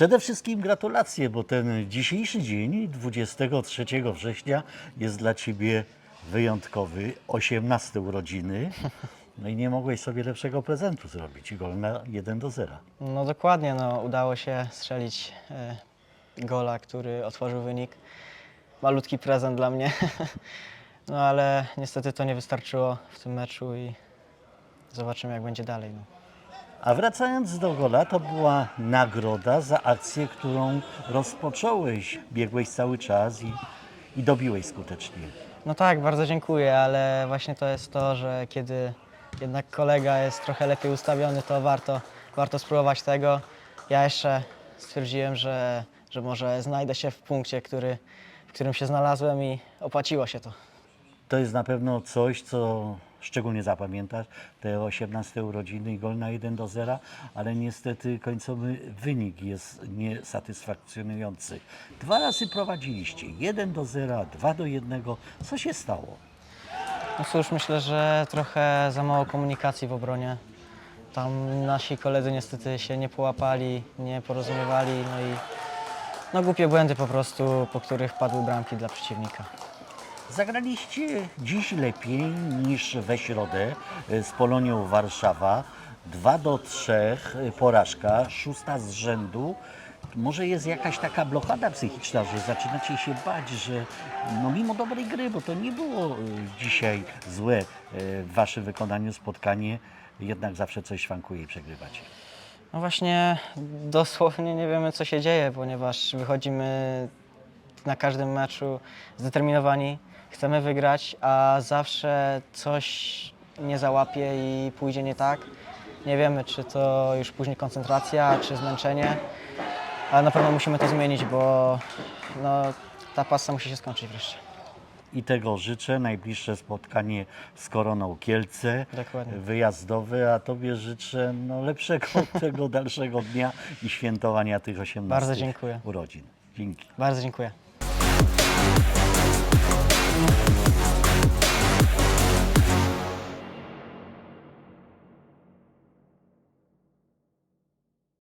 Przede wszystkim gratulacje, bo ten dzisiejszy dzień, 23 września, jest dla Ciebie wyjątkowy. 18 urodziny. No i nie mogłeś sobie lepszego prezentu zrobić. Gol na 1 do 0. No dokładnie, no, udało się strzelić e, gola, który otworzył wynik. Malutki prezent dla mnie. No ale niestety to nie wystarczyło w tym meczu i zobaczymy jak będzie dalej. No. A wracając do gola, to była nagroda za akcję, którą rozpocząłeś. Biegłeś cały czas i, i dobiłeś skutecznie. no tak, bardzo dziękuję, ale właśnie to jest to, że kiedy jednak kolega jest trochę lepiej ustawiony, to warto, warto spróbować tego. Ja jeszcze stwierdziłem, że, że może znajdę się w punkcie, który, w którym się znalazłem i opłaciło się to. To jest na pewno coś, co szczególnie zapamiętasz, te 18 urodziny i gol na 1 do 0, ale niestety końcowy wynik jest niesatysfakcjonujący. Dwa razy prowadziliście, 1 do 0, 2 do 1. Co się stało? No cóż, myślę, że trochę za mało komunikacji w obronie. Tam nasi koledzy niestety się nie połapali, nie porozumiewali, no i no głupie błędy po prostu, po których padły bramki dla przeciwnika. Zagraliście dziś lepiej niż we środę e, z Polonią Warszawa. 2 do 3 porażka, szósta z rzędu. Może jest jakaś taka blokada psychiczna, że zaczynacie się bać, że no mimo dobrej gry, bo to nie było e, dzisiaj złe e, w waszym wykonaniu spotkanie, jednak zawsze coś szwankuje i przegrywacie. No właśnie dosłownie nie wiemy co się dzieje, ponieważ wychodzimy na każdym meczu zdeterminowani, chcemy wygrać, a zawsze coś nie załapie i pójdzie nie tak. Nie wiemy, czy to już później koncentracja, czy zmęczenie, ale na pewno musimy to zmienić, bo no, ta pasa musi się skończyć wreszcie. I tego życzę. Najbliższe spotkanie z Koroną Kielce, Dokładnie. wyjazdowe, a Tobie życzę no, lepszego tego dalszego dnia i świętowania tych 18 Bardzo dziękuję. urodzin. Dzięki. Bardzo dziękuję.